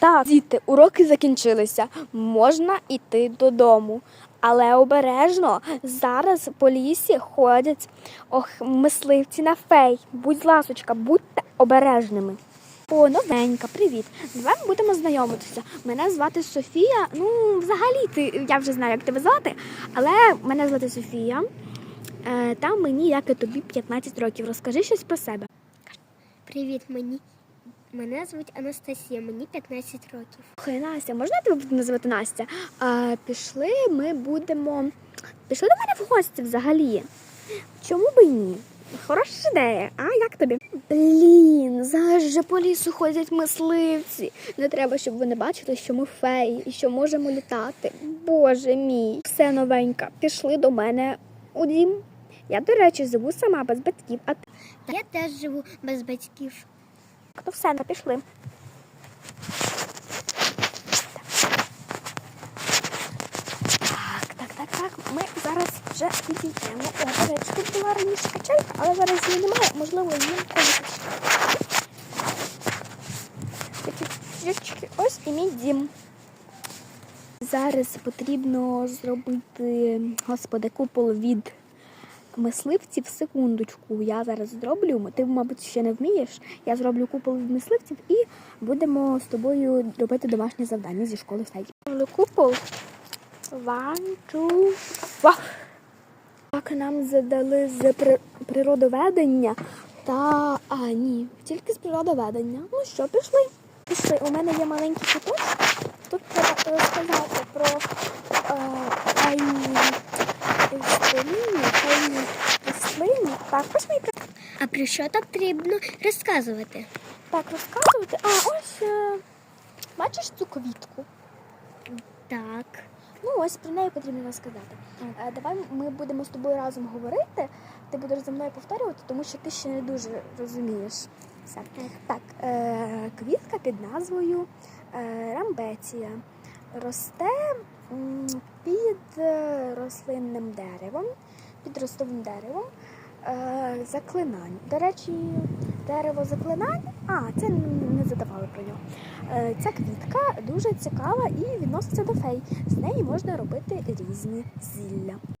Так, діти, уроки закінчилися. Можна йти додому. Але обережно зараз по лісі ходять ох, мисливці на фей. Будь ласочка, будьте обережними. О, новенька, привіт. З вами будемо знайомитися. Мене звати Софія. Ну, взагалі, ти, я вже знаю, як тебе звати, але мене звати Софія. Е, та мені, як і тобі, 15 років. Розкажи щось про себе. Привіт, мені. Мене звуть Анастасія, мені 15 років. Слухай, Настя, можна я тебе буду називати Настя? А, пішли, ми будемо. Пішли до мене в гості взагалі. Чому би ні? Хороша ідея, а як тобі? Блін, зараз же по лісу ходять мисливці. Не треба, щоб вони бачили, що ми феї і що можемо літати. Боже мій, все новеньке. Пішли до мене у дім. Я, до речі, живу сама без батьків, а Я теж живу без батьків. То все, ну, пішли. Так, так, так, так. Ми зараз вже підійдемо. Тут була раніше качелька, але зараз її немає. Можливо, її колись. Такі чучки. Ось і мій дім. Зараз потрібно зробити, господи, купол від мисливців. Секундочку, я зараз зроблю. Ти, мабуть, ще не вмієш. Я зроблю купол мисливців і будемо з тобою робити домашнє завдання зі школи сайті. Купол. One, two, wow. Так, нам задали з при- природоведення та. А, ні, тільки з природоведення. Ну що, пішли? Пішли. У мене є маленький куточок. Тут треба розказати про е, тайні історії, тайні рослини. Так, ось мій А про що так потрібно розказувати? Так, розказувати. А, ось е, бачиш цю квітку? Так. Ну, ось про неї потрібно розказати. Е, Давай ми будемо з тобою разом говорити. Ти будеш за мною повторювати, тому що ти ще не дуже розумієш. Все. Так, е, квітка під назвою е, рамбеція росте під е, рослинним деревом, під ростовим деревом е, заклинань. До речі, дерево заклинань, а, це не задавали про нього. Е, Ця квітка дуже цікава і відноситься до фей. З неї можна робити різні зілля.